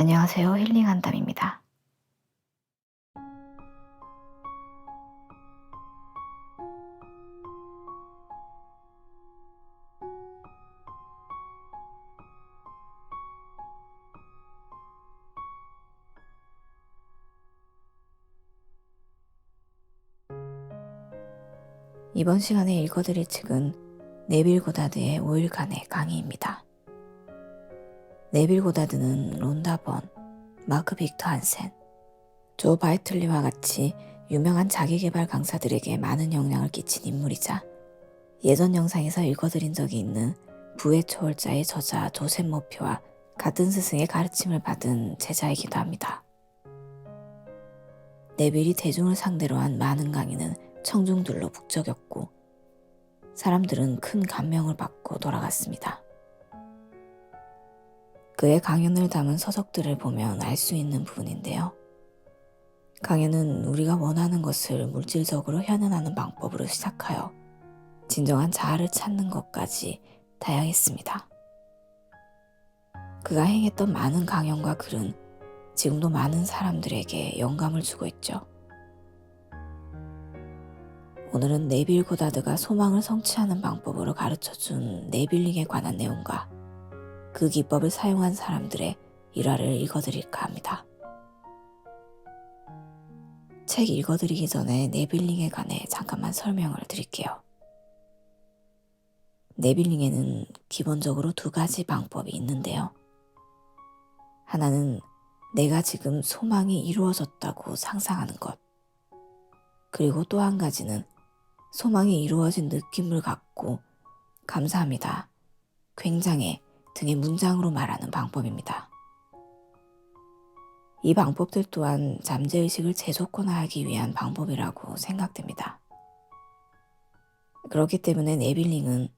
안녕하세요. 힐링 한담입니다. 이번 시간에 읽어드릴 책은 네빌 고다드의 5일간의 강의입니다. 네빌 고다드는 론다 번, 마크 빅터 한센, 조 바이틀리와 같이 유명한 자기개발 강사들에게 많은 영향을 끼친 인물이자 예전 영상에서 읽어드린 적이 있는 부의 초월자의 저자 조셉 모피와 같은 스승의 가르침을 받은 제자이기도 합니다. 네빌이 대중을 상대로 한 많은 강의는 청중들로 북적였고 사람들은 큰 감명을 받고 돌아갔습니다. 그의 강연을 담은 서적들을 보면 알 수 있는 부분인데요. 강연은 우리가 원하는 것을 물질적으로 현현하는 방법으로 시작하여 진정한 자아를 찾는 것까지 다양했습니다. 그가 행했던 많은 강연과 글은 지금도 많은 사람들에게 영감을 주고 있죠. 오늘은 네빌 고다드가 소망을 성취하는 방법으로 가르쳐 준 네빌링에 관한 내용과 그 기법을 사용한 사람들의 일화를 읽어드릴까 합니다. 책 읽어드리기 전에 네빌링에 관해 잠깐만 설명을 드릴게요. 네빌링에는 기본적으로 두 가지 방법이 있는데요. 하나는 내가 지금 소망이 이루어졌다고 상상하는 것. 그리고 또 한 가지는 소망이 이루어진 느낌을 갖고 감사합니다. 굉장해 등의 문장으로 말하는 방법입니다. 이 방법들 또한 잠재의식을 재조건화하기 위한 방법이라고 생각됩니다. 그렇기 때문에 네빌링은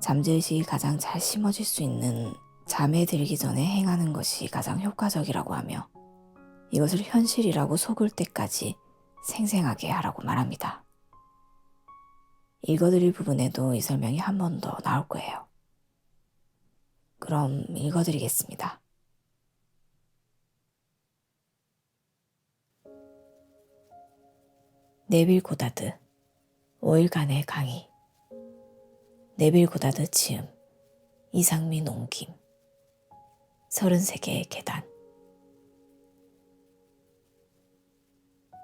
잠재의식이 가장 잘 심어질 수 있는 잠에 들기 전에 행하는 것이 가장 효과적이라고 하며 이것을 현실이라고 속을 때까지 생생하게 하라고 말합니다. 읽어드릴 부분에도 이 설명이 한 번 더 나올 거예요. 그럼 읽어드리겠습니다. 네빌 고다드 5일간의 강의 네빌 고다드 지음 이상민 옹김 33개의 계단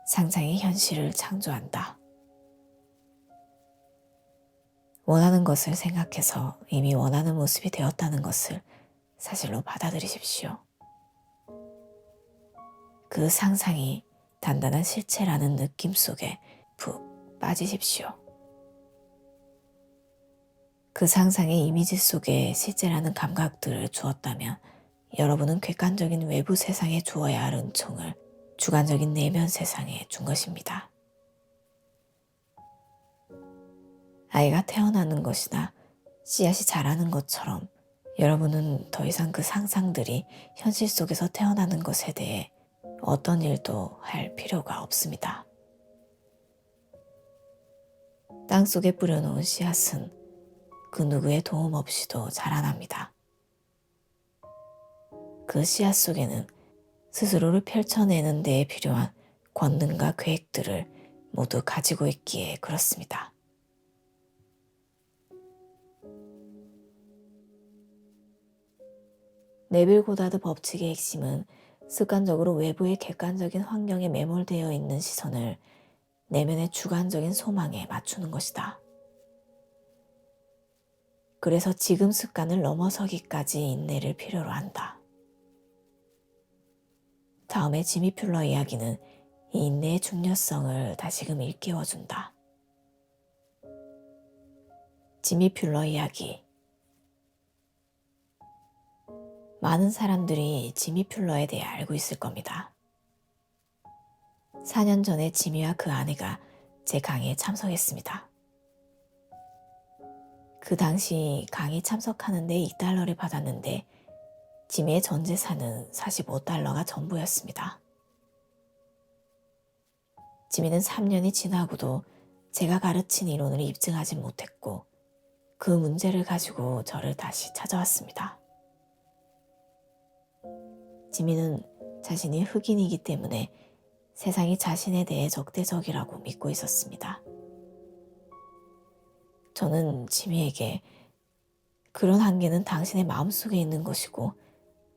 상상의 현실을 창조한다. 원하는 것을 생각해서 이미 원하는 모습이 되었다는 것을 사실로 받아들이십시오. 그 상상이 단단한 실체라는 느낌 속에 푹 빠지십시오. 그 상상의 이미지 속에 실제라는 감각들을 주었다면 여러분은 객관적인 외부 세상에 주어야 할 은총을 주관적인 내면 세상에 준 것입니다. 아이가 태어나는 것이나 씨앗이 자라는 것처럼 여러분은 더 이상 그 상상들이 현실 속에서 태어나는 것에 대해 어떤 일도 할 필요가 없습니다. 땅 속에 뿌려놓은 씨앗은 그 누구의 도움 없이도 자라납니다. 그 씨앗 속에는 스스로를 펼쳐내는 데에 필요한 권능과 계획들을 모두 가지고 있기에 그렇습니다. 네빌 고다드 법칙의 핵심은 습관적으로 외부의 객관적인 환경에 매몰되어 있는 시선을 내면의 주관적인 소망에 맞추는 것이다. 그래서 지금 습관을 넘어서기까지 인내를 필요로 한다. 다음에 지미 퓰러 이야기는 이 인내의 중요성을 다시금 일깨워준다. 지미 퓰러 이야기 많은 사람들이 지미 퓰러에 대해 알고 있을 겁니다. 4년 전에 지미와 그 아내가 제 강의에 참석했습니다. 그 당시 강의 참석하는데 2달러를 받았는데 지미의 전 재산은 45달러가 전부였습니다. 지미는 3년이 지나고도 제가 가르친 이론을 입증하지 못했고 그 문제를 가지고 저를 다시 찾아왔습니다. 지민은 자신이 흑인이기 때문에 세상이 자신에 대해 적대적이라고 믿고 있었습니다. 저는 지미에게 그런 한계는 당신의 마음속에 있는 것이고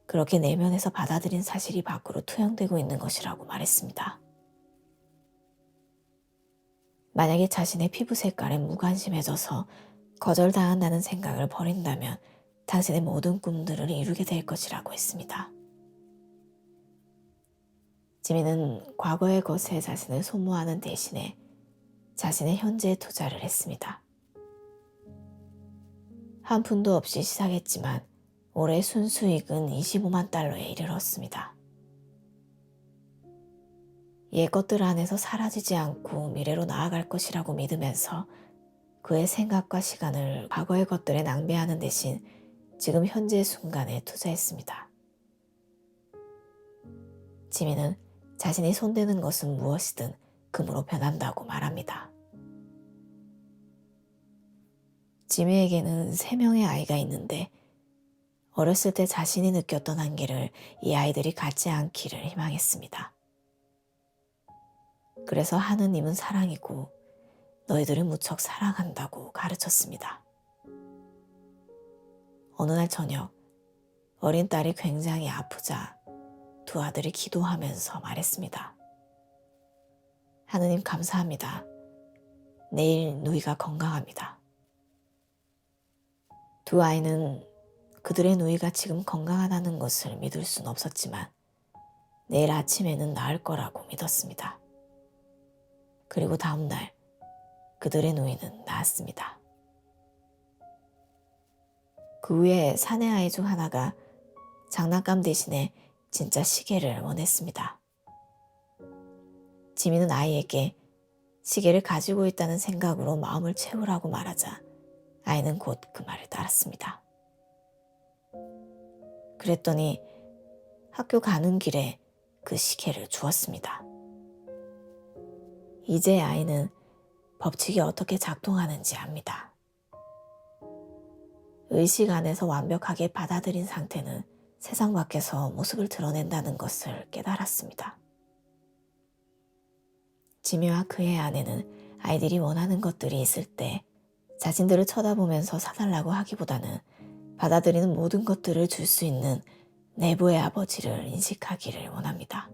그렇게 내면에서 받아들인 사실이 밖으로 투영되고 있는 것이라고 말했습니다. 만약에 자신의 피부 색깔에 무관심해져서 거절당한다는 생각을 버린다면 당신의 모든 꿈들을 이루게 될 것이라고 했습니다. 지민은 과거의 것에 자신을 소모하는 대신에 자신의 현재에 투자를 했습니다. 한 푼도 없이 시작했지만 올해 순수익은 25만 달러에 이르렀습니다. 옛 것들 안에서 사라지지 않고 미래로 나아갈 것이라고 믿으면서 그의 생각과 시간을 과거의 것들에 낭비하는 대신 지금 현재의 순간에 투자했습니다. 지민은 자신이 손대는 것은 무엇이든 금으로 변한다고 말합니다. 지미에게는 세 명의 아이가 있는데 어렸을 때 자신이 느꼈던 한계를 이 아이들이 갖지 않기를 희망했습니다. 그래서 하느님은 사랑이고 너희들을 무척 사랑한다고 가르쳤습니다. 어느 날 저녁 어린 딸이 굉장히 아프자 두 아들이 기도하면서 말했습니다. 하느님 감사합니다. 내일 누이가 건강합니다. 두 아이는 그들의 누이가 지금 건강하다는 것을 믿을 순 없었지만 내일 아침에는 나을 거라고 믿었습니다. 그리고 다음날 그들의 누이는 나았습니다. 그 후에 사내 아이 중 하나가 장난감 대신에 진짜 시계를 원했습니다. 지민은 아이에게 시계를 가지고 있다는 생각으로 마음을 채우라고 말하자 아이는 곧 그 말을 따랐습니다. 그랬더니 학교 가는 길에 그 시계를 주었습니다. 이제 아이는 법칙이 어떻게 작동하는지 압니다. 의식 안에서 완벽하게 받아들인 상태는 세상 밖에서 모습을 드러낸다는 것을 깨달았습니다. 지미와 그의 아내는 아이들이 원하는 것들이 있을 때 자신들을 쳐다보면서 사달라고 하기보다는 받아들이는 모든 것들을 줄 수 있는 내부의 아버지를 인식하기를 원합니다.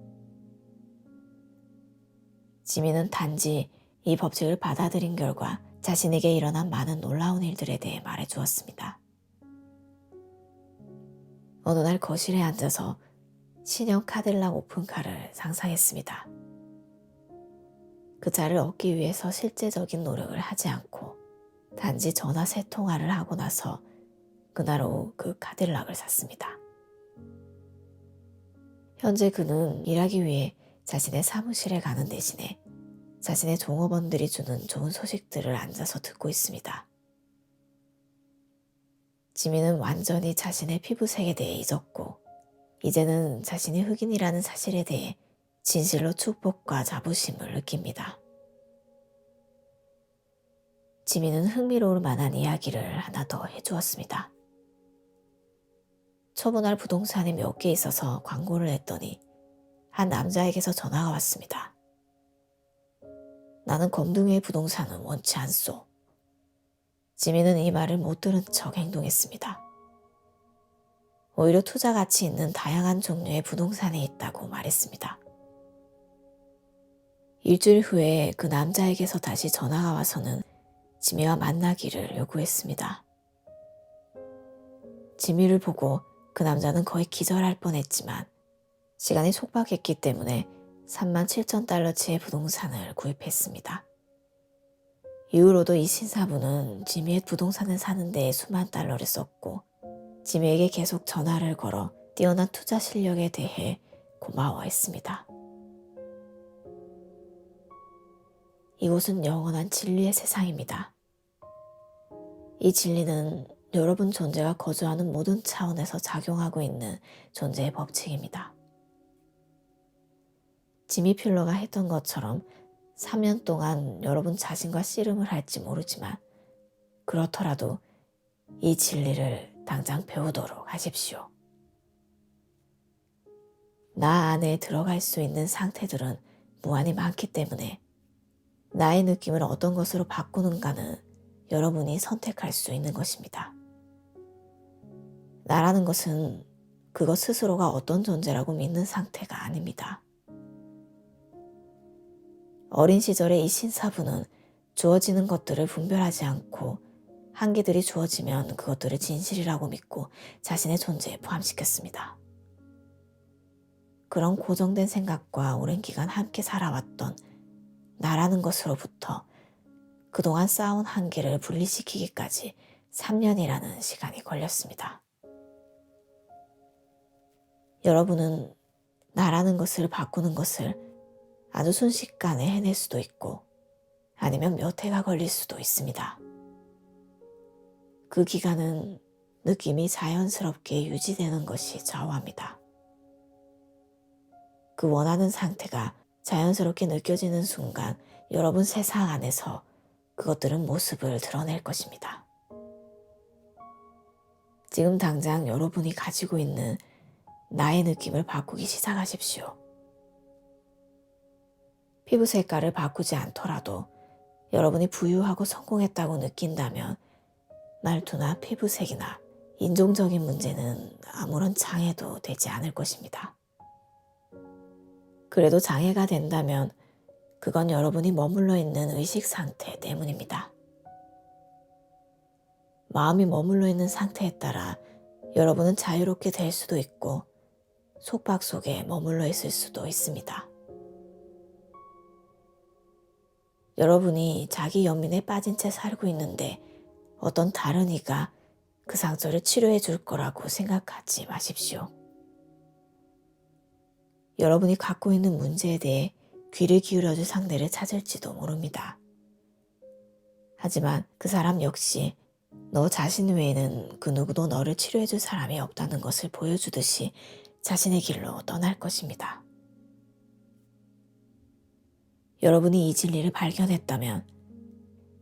지민은 단지 이 법칙을 받아들인 결과 자신에게 일어난 많은 놀라운 일들에 대해 말해 주었습니다. 어느 날 거실에 앉아서 신형 카딜락 오픈카를 상상했습니다. 그 차를 얻기 위해서 실제적인 노력을 하지 않고 단지 전화 세 통화를 하고 나서 그날 오후 그 카딜락을 샀습니다. 현재 그는 일하기 위해 자신의 사무실에 가는 대신에 자신의 종업원들이 주는 좋은 소식들을 앉아서 듣고 있습니다. 지민은 완전히 자신의 피부색에 대해 잊었고 이제는 자신이 흑인이라는 사실에 대해 진실로 축복과 자부심을 느낍니다. 지민은 흥미로울 만한 이야기를 하나 더 해주었습니다. 초보날 부동산이 몇 개 있어서 광고를 했더니 한 남자에게서 전화가 왔습니다. 나는 검둥이의 부동산은 원치 않소. 지민은 이 말을 못 들은 척 행동했습니다. 오히려 투자 가치 있는 다양한 종류의 부동산이 있다고 말했습니다. 일주일 후에 그 남자에게서 다시 전화가 와서는 지미와 만나기를 요구했습니다. 지미를 보고 그 남자는 거의 기절할 뻔했지만 시간이 촉박했기 때문에 3만 7천 달러치의 부동산을 구입했습니다. 이후로도 이 신사부는 지미의 부동산을 사는 데에 수만 달러를 썼고 지미에게 계속 전화를 걸어 뛰어난 투자 실력에 대해 고마워했습니다. 이곳은 영원한 진리의 세상입니다. 이 진리는 여러분 존재가 거주하는 모든 차원에서 작용하고 있는 존재의 법칙입니다. 지미 필러가 했던 것처럼 3년 동안 여러분 자신과 씨름을 할지 모르지만 그렇더라도 이 진리를 당장 배우도록 하십시오. 나 안에 들어갈 수 있는 상태들은 무한히 많기 때문에 나의 느낌을 어떤 것으로 바꾸는가는 여러분이 선택할 수 있는 것입니다. 나라는 것은 그것 스스로가 어떤 존재라고 믿는 상태가 아닙니다. 어린 시절의 이 신사부는 주어지는 것들을 분별하지 않고 한계들이 주어지면 그것들을 진실이라고 믿고 자신의 존재에 포함시켰습니다. 그런 고정된 생각과 오랜 기간 함께 살아왔던 나라는 것으로부터 그동안 쌓아온 한계를 분리시키기까지 3년이라는 시간이 걸렸습니다. 여러분은 나라는 것을 바꾸는 것을 아주 순식간에 해낼 수도 있고 아니면 몇 해가 걸릴 수도 있습니다. 그 기간은 느낌이 자연스럽게 유지되는 것이 좌우합니다. 그 원하는 상태가 자연스럽게 느껴지는 순간 여러분 세상 안에서 그것들은 모습을 드러낼 것입니다. 지금 당장 여러분이 가지고 있는 나의 느낌을 바꾸기 시작하십시오. 피부 색깔을 바꾸지 않더라도 여러분이 부유하고 성공했다고 느낀다면 말투나 피부색이나 인종적인 문제는 아무런 장애도 되지 않을 것입니다. 그래도 장애가 된다면 그건 여러분이 머물러 있는 의식 상태 때문입니다. 마음이 머물러 있는 상태에 따라 여러분은 자유롭게 될 수도 있고 속박 속에 머물러 있을 수도 있습니다. 여러분이 자기 연민에 빠진 채 살고 있는데 어떤 다른 이가 그 상처를 치료해 줄 거라고 생각하지 마십시오. 여러분이 갖고 있는 문제에 대해 귀를 기울여줄 상대를 찾을지도 모릅니다. 하지만 그 사람 역시 너 자신 외에는 그 누구도 너를 치료해줄 사람이 없다는 것을 보여주듯이 자신의 길로 떠날 것입니다. 여러분이 이 진리를 발견했다면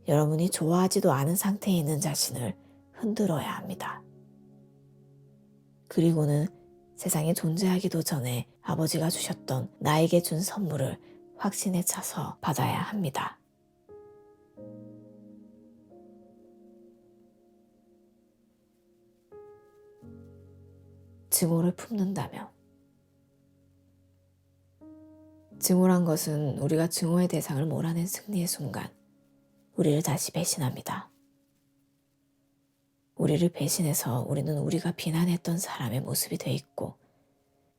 여러분이 좋아하지도 않은 상태에 있는 자신을 흔들어야 합니다. 그리고는 세상에 존재하기도 전에 아버지가 주셨던 나에게 준 선물을 확신에 차서 받아야 합니다. 증오를 품는다면 증오란 것은 우리가 증오의 대상을 몰아낸 승리의 순간 우리를 다시 배신합니다. 우리를 배신해서 우리는 우리가 비난했던 사람의 모습이 돼 있고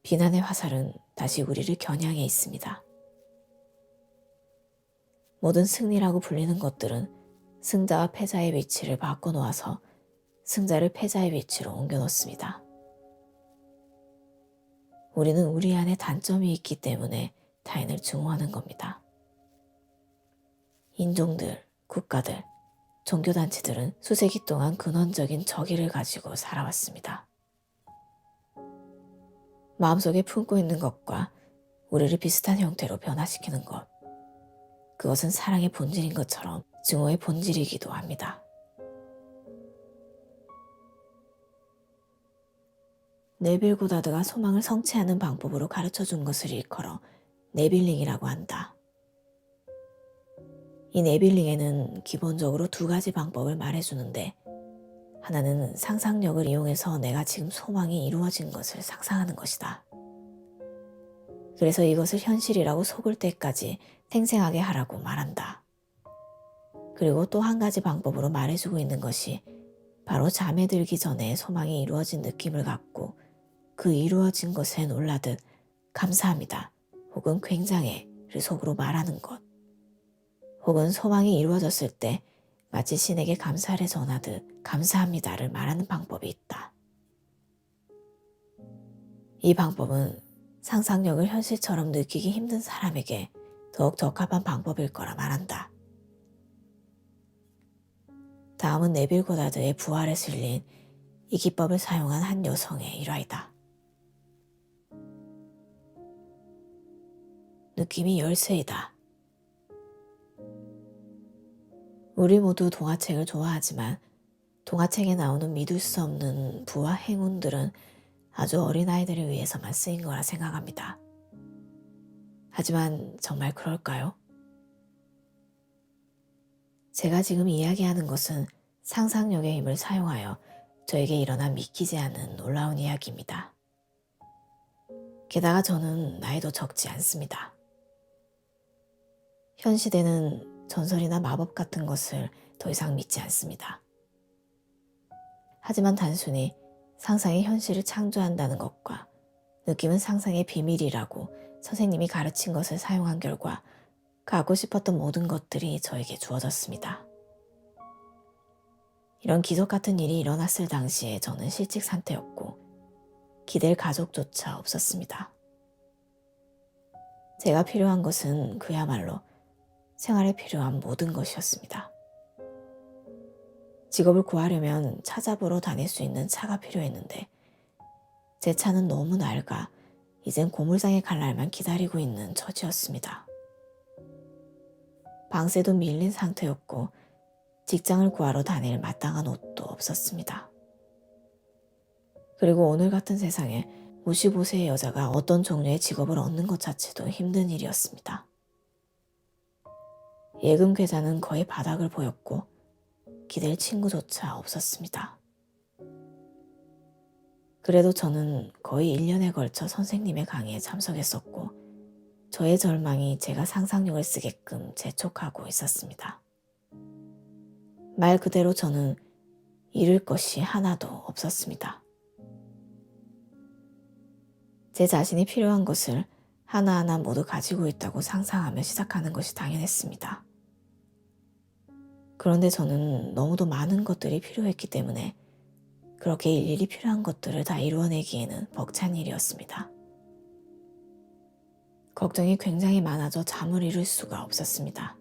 비난의 화살은 다시 우리를 겨냥해 있습니다. 모든 승리라고 불리는 것들은 승자와 패자의 위치를 바꿔놓아서 승자를 패자의 위치로 옮겨 놓습니다. 우리는 우리 안에 단점이 있기 때문에 타인을 증오하는 겁니다. 인종들, 국가들, 종교단체들은 수세기 동안 근원적인 적의를 가지고 살아왔습니다. 마음속에 품고 있는 것과 우리를 비슷한 형태로 변화시키는 것. 그것은 사랑의 본질인 것처럼 증오의 본질이기도 합니다. 네빌 고다드가 소망을 성취하는 방법으로 가르쳐 준 것을 일컬어 네빌링이라고 한다. 이 네빌링에는 기본적으로 두 가지 방법을 말해주는데 하나는 상상력을 이용해서 내가 지금 소망이 이루어진 것을 상상하는 것이다. 그래서 이것을 현실이라고 속을 때까지 생생하게 하라고 말한다. 그리고 또 한 가지 방법으로 말해주고 있는 것이 바로 잠에 들기 전에 소망이 이루어진 느낌을 갖고 그 이루어진 것에 놀라듯 감사합니다. 혹은 굉장해를 속으로 말하는 것. 혹은 소망이 이루어졌을 때 마치 신에게 감사를 전하듯 감사합니다를 말하는 방법이 있다. 이 방법은 상상력을 현실처럼 느끼기 힘든 사람에게 더욱 적합한 방법일 거라 말한다. 다음은 네빌 고다드의 부활에 실린 이 기법을 사용한 한 여성의 일화이다. 느낌이 열쇠이다. 우리 모두 동화책을 좋아하지만 동화책에 나오는 믿을 수 없는 부와 행운들은 아주 어린아이들을 위해서만 쓰인 거라 생각합니다. 하지만 정말 그럴까요? 제가 지금 이야기하는 것은 상상력의 힘을 사용하여 저에게 일어난 믿기지 않는 놀라운 이야기입니다. 게다가 저는 나이도 적지 않습니다. 현 시대는 전설이나 마법 같은 것을 더 이상 믿지 않습니다. 하지만 단순히 상상이 현실을 창조한다는 것과 느낌은 상상의 비밀이라고 선생님이 가르친 것을 사용한 결과 갖고 싶었던 모든 것들이 저에게 주어졌습니다. 이런 기적 같은 일이 일어났을 당시에 저는 실직 상태였고 기댈 가족조차 없었습니다. 제가 필요한 것은 그야말로 생활에 필요한 모든 것이었습니다. 직업을 구하려면 차 잡으러 다닐 수 있는 차가 필요했는데 제 차는 너무 낡아 이젠 고물상에 갈 날만 기다리고 있는 처지였습니다. 방세도 밀린 상태였고 직장을 구하러 다닐 마땅한 옷도 없었습니다. 그리고 오늘 같은 세상에 55세의 여자가 어떤 종류의 직업을 얻는 것 자체도 힘든 일이었습니다. 예금 계좌는 거의 바닥을 보였고 기댈 친구조차 없었습니다. 그래도 저는 거의 1년에 걸쳐 선생님의 강의에 참석했었고 저의 절망이 제가 상상력을 쓰게끔 재촉하고 있었습니다. 말 그대로 저는 잃을 것이 하나도 없었습니다. 제 자신이 필요한 것을 하나하나 모두 가지고 있다고 상상하며 시작하는 것이 당연했습니다. 그런데 저는 너무도 많은 것들이 필요했기 때문에 그렇게 일일이 필요한 것들을 다 이루어내기에는 벅찬 일이었습니다. 걱정이 굉장히 많아져 잠을 이룰 수가 없었습니다.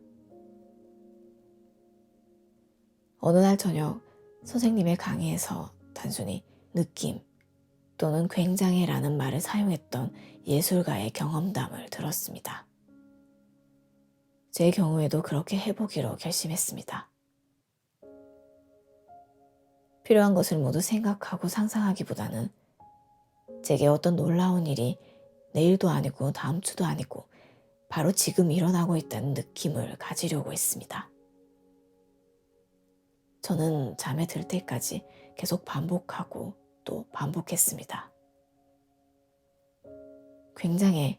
어느 날 저녁 선생님의 강의에서 단순히 느낌 또는 굉장해라는 말을 사용했던 예술가의 경험담을 들었습니다. 제 경우에도 그렇게 해보기로 결심했습니다. 필요한 것을 모두 생각하고 상상하기보다는 제게 어떤 놀라운 일이 내일도 아니고 다음 주도 아니고 바로 지금 일어나고 있다는 느낌을 가지려고 했습니다. 저는 잠에 들 때까지 계속 반복하고 또 반복했습니다. 굉장히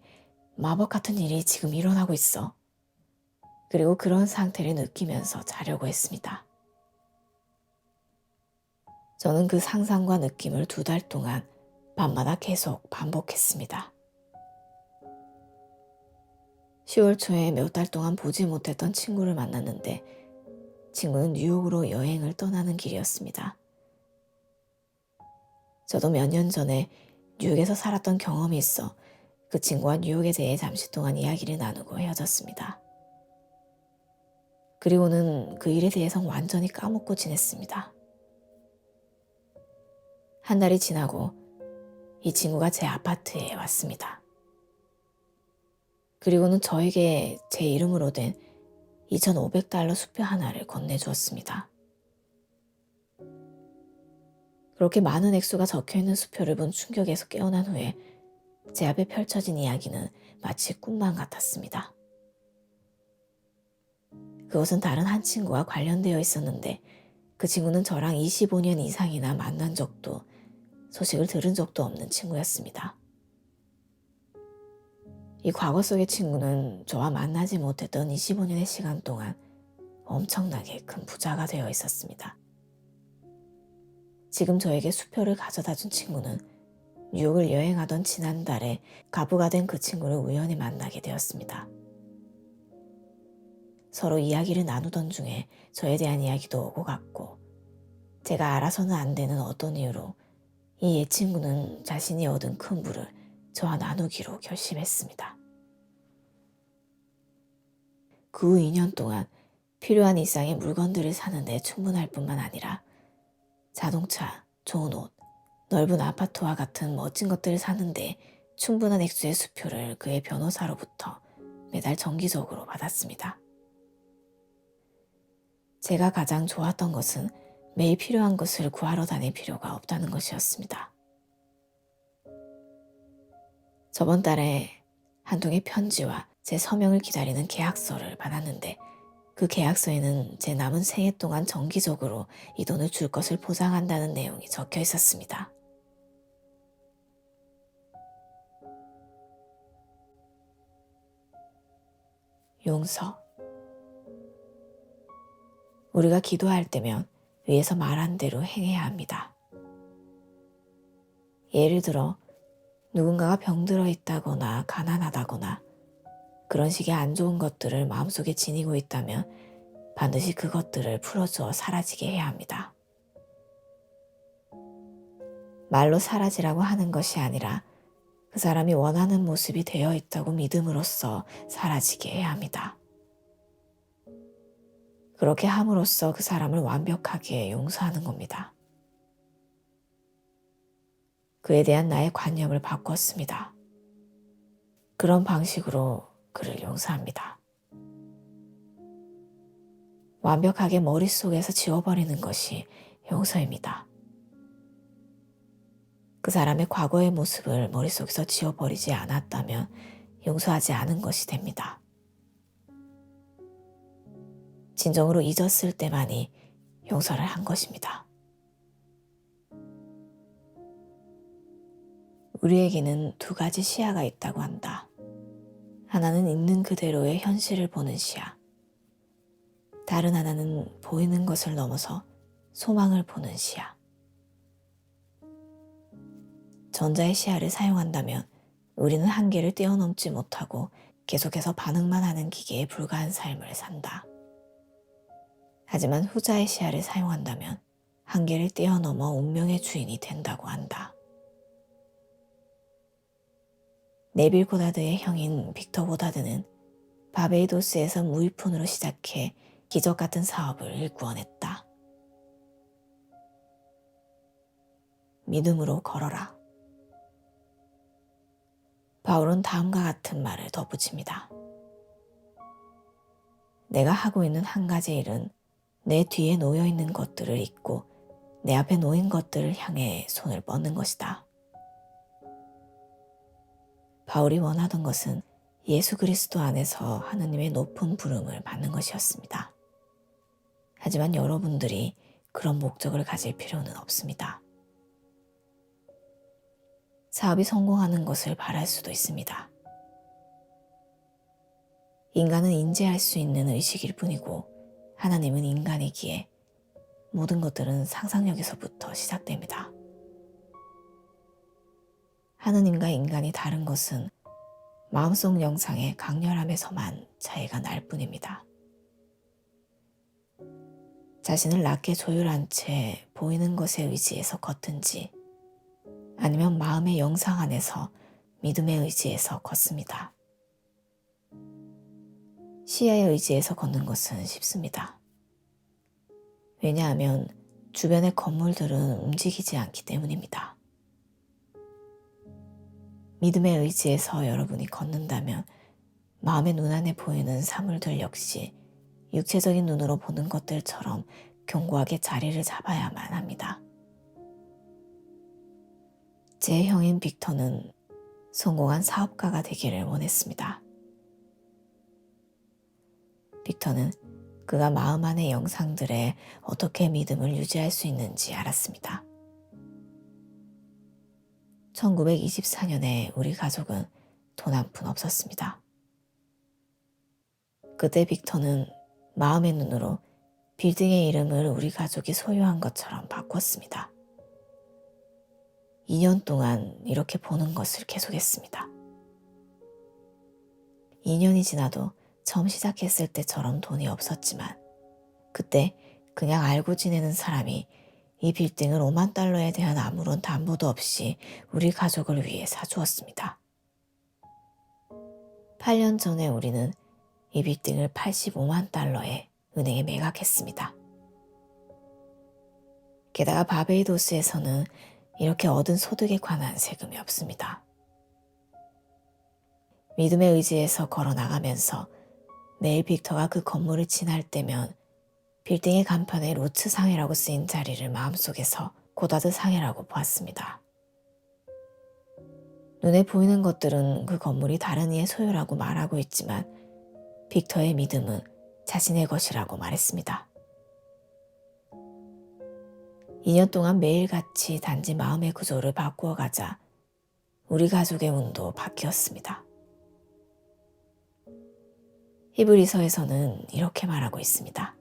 마법 같은 일이 지금 일어나고 있어. 그리고 그런 상태를 느끼면서 자려고 했습니다. 저는 그 상상과 느낌을 두 달 동안 밤마다 계속 반복했습니다. 10월 초에 몇 달 동안 보지 못했던 친구를 만났는데 친구는 뉴욕으로 여행을 떠나는 길이었습니다. 저도 몇 년 전에 뉴욕에서 살았던 경험이 있어 그 친구와 뉴욕에 대해 잠시 동안 이야기를 나누고 헤어졌습니다. 그리고는 그 일에 대해서 완전히 까먹고 지냈습니다. 한 달이 지나고 이 친구가 제 아파트에 왔습니다. 그리고는 저에게 제 이름으로 된 2,500달러 수표 하나를 건네주었습니다. 그렇게 많은 액수가 적혀 있는 수표를 본 충격에서 깨어난 후에 제 앞에 펼쳐진 이야기는 마치 꿈만 같았습니다. 그것은 다른 한 친구와 관련되어 있었는데 그 친구는 저랑 25년 이상이나 만난 적도 소식을 들은 적도 없는 친구였습니다. 이 과거 속의 친구는 저와 만나지 못했던 25년의 시간 동안 엄청나게 큰 부자가 되어 있었습니다. 지금 저에게 수표를 가져다 준 친구는 뉴욕을 여행하던 지난달에 가부가 된 그 친구를 우연히 만나게 되었습니다. 서로 이야기를 나누던 중에 저에 대한 이야기도 오고 갔고 제가 알아서는 안 되는 어떤 이유로 이옛 친구는 자신이 얻은 큰 부를 저와 나누기로 결심했습니다. 그 후 2년 동안 필요한 이상의 물건들을 사는데 충분할 뿐만 아니라 자동차, 좋은 옷, 넓은 아파트와 같은 멋진 것들을 사는데 충분한 액수의 수표를 그의 변호사로부터 매달 정기적으로 받았습니다. 제가 가장 좋았던 것은 매일 필요한 것을 구하러 다닐 필요가 없다는 것이었습니다. 저번 달에 한 통의 편지와 제 서명을 기다리는 계약서를 받았는데 그 계약서에는 제 남은 생애 동안 정기적으로 이 돈을 줄 것을 보장한다는 내용이 적혀 있었습니다. 용서. 우리가 기도할 때면 위에서 말한 대로 행해야 합니다. 예를 들어 누군가가 병들어 있다거나 가난하다거나 그런 식의 안 좋은 것들을 마음속에 지니고 있다면 반드시 그것들을 풀어주어 사라지게 해야 합니다. 말로 사라지라고 하는 것이 아니라 그 사람이 원하는 모습이 되어 있다고 믿음으로써 사라지게 해야 합니다. 그렇게 함으로써 그 사람을 완벽하게 용서하는 겁니다. 그에 대한 나의 관념을 바꿨습니다. 그런 방식으로 그를 용서합니다. 완벽하게 머릿속에서 지워버리는 것이 용서입니다. 그 사람의 과거의 모습을 머릿속에서 지워버리지 않았다면 용서하지 않은 것이 됩니다. 진정으로 잊었을 때만이 용서를 한 것입니다. 우리에게는 두 가지 시야가 있다고 한다. 하나는 있는 그대로의 현실을 보는 시야. 다른 하나는 보이는 것을 넘어서 소망을 보는 시야. 전자의 시야를 사용한다면 우리는 한계를 뛰어넘지 못하고 계속해서 반응만 하는 기계에 불과한 삶을 산다. 하지만 후자의 시야를 사용한다면 한계를 뛰어넘어 운명의 주인이 된다고 한다. 네빌 고다드의 형인 빅터 고다드는 바베이도스에서 무일푼으로 시작해 기적 같은 사업을 일구어냈다. 믿음으로 걸어라. 바울은 다음과 같은 말을 덧붙입니다. 내가 하고 있는 한 가지 일은 내 뒤에 놓여 있는 것들을 잊고 내 앞에 놓인 것들을 향해 손을 뻗는 것이다. 바울이 원하던 것은 예수 그리스도 안에서 하나님의 높은 부름을 받는 것이었습니다. 하지만 여러분들이 그런 목적을 가질 필요는 없습니다. 사업이 성공하는 것을 바랄 수도 있습니다. 인간은 인지할 수 있는 의식일 뿐이고 하나님은 인간이기에 모든 것들은 상상력에서부터 시작됩니다. 하느님과 인간이 다른 것은 마음속 영상의 강렬함에서만 차이가 날 뿐입니다. 자신을 낮게 조율한 채 보이는 것에 의지해서 걷든지 아니면 마음의 영상 안에서 믿음의 의지에서 걷습니다. 시야의 의지에서 걷는 것은 쉽습니다. 왜냐하면 주변의 건물들은 움직이지 않기 때문입니다. 믿음의 의지에서 여러분이 걷는다면 마음의 눈안에 보이는 사물들 역시 육체적인 눈으로 보는 것들처럼 견고하게 자리를 잡아야만 합니다. 제 형인 빅터는 성공한 사업가가 되기를 원했습니다. 빅터는 그가 마음 안의 영상들에 어떻게 믿음을 유지할 수 있는지 알았습니다. 1924년에 우리 가족은 돈 한 푼 없었습니다. 그때 빅터는 마음의 눈으로 빌딩의 이름을 우리 가족이 소유한 것처럼 바꿨습니다. 2년 동안 이렇게 보는 것을 계속했습니다. 2년이 지나도 처음 시작했을 때처럼 돈이 없었지만 그때 그냥 알고 지내는 사람이 이 빌딩을 5만 달러에 대한 아무런 담보도 없이 우리 가족을 위해 사주었습니다. 8년 전에 우리는 이 빌딩을 85만 달러에 은행에 매각했습니다. 게다가 바베이도스에서는 이렇게 얻은 소득에 관한 세금이 없습니다. 믿음의 의지에서 걸어 나가면서 매일 빅터가 그 건물을 지날 때면 빌딩의 간판에 로츠 상해라고 쓰인 자리를 마음속에서 고다드 상해라고 보았습니다. 눈에 보이는 것들은 그 건물이 다른 이의 소유라고 말하고 있지만 빅터의 믿음은 자신의 것이라고 말했습니다. 2년 동안 매일같이 단지 마음의 구조를 바꾸어 가자 우리 가족의 운도 바뀌었습니다. 히브리서에서는 이렇게 말하고 있습니다.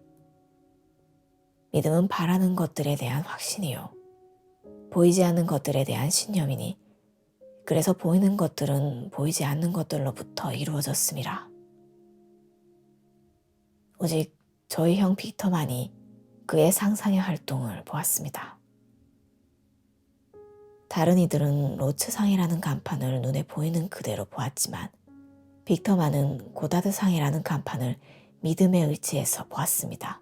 믿음은 바라는 것들에 대한 확신이요. 보이지 않는 것들에 대한 신념이니 그래서 보이는 것들은 보이지 않는 것들로부터 이루어졌습니다. 오직 저희 형 빅터만이 그의 상상의 활동을 보았습니다. 다른 이들은 로츠상이라는 간판을 눈에 보이는 그대로 보았지만 빅터만은 고다드상이라는 간판을 믿음의 의지에서 보았습니다.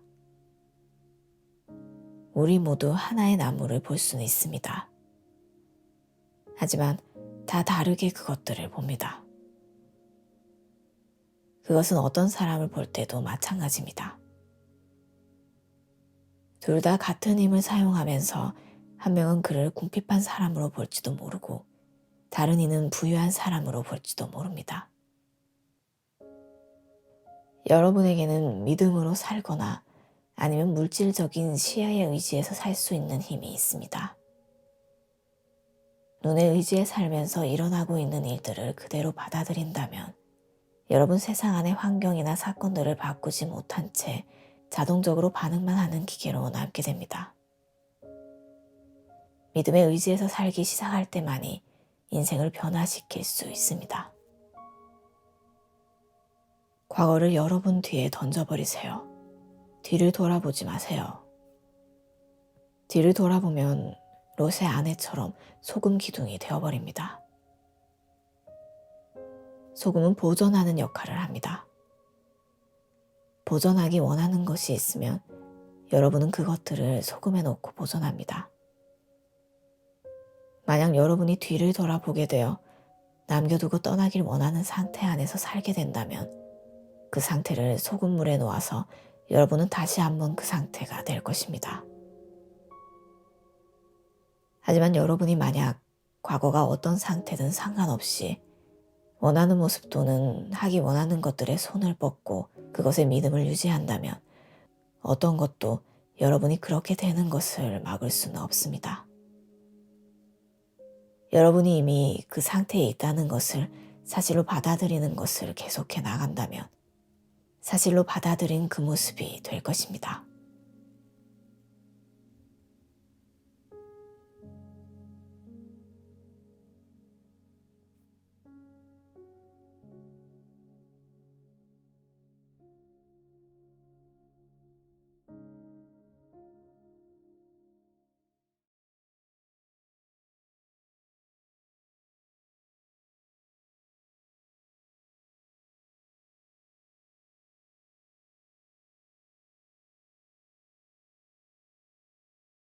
우리 모두 하나의 나무를 볼 수는 있습니다. 하지만 다 다르게 그것들을 봅니다. 그것은 어떤 사람을 볼 때도 마찬가지입니다. 둘 다 같은 힘을 사용하면서 한 명은 그를 궁핍한 사람으로 볼지도 모르고 다른 이는 부유한 사람으로 볼지도 모릅니다. 여러분에게는 믿음으로 살거나 아니면 물질적인 시야의 의지에서 살 수 있는 힘이 있습니다. 눈의 의지에 살면서 일어나고 있는 일들을 그대로 받아들인다면 여러분 세상 안의 환경이나 사건들을 바꾸지 못한 채 자동적으로 반응만 하는 기계로 남게 됩니다. 믿음의 의지에서 살기 시작할 때만이 인생을 변화시킬 수 있습니다. 과거를 여러분 뒤에 던져버리세요. 뒤를 돌아보지 마세요. 뒤를 돌아보면 롯의 아내처럼 소금 기둥이 되어버립니다. 소금은 보존하는 역할을 합니다. 보존하기 원하는 것이 있으면 여러분은 그것들을 소금에 넣고 보존합니다. 만약 여러분이 뒤를 돌아보게 되어 남겨두고 떠나길 원하는 상태 안에서 살게 된다면 그 상태를 소금물에 놓아서 여러분은 다시 한번 그 상태가 될 것입니다. 하지만 여러분이 만약 과거가 어떤 상태든 상관없이 원하는 모습 또는 하기 원하는 것들에 손을 뻗고 그것에 믿음을 유지한다면 어떤 것도 여러분이 그렇게 되는 것을 막을 수는 없습니다. 여러분이 이미 그 상태에 있다는 것을 사실로 받아들이는 것을 계속해 나간다면 사실로 받아들인 그 모습이 될 것입니다.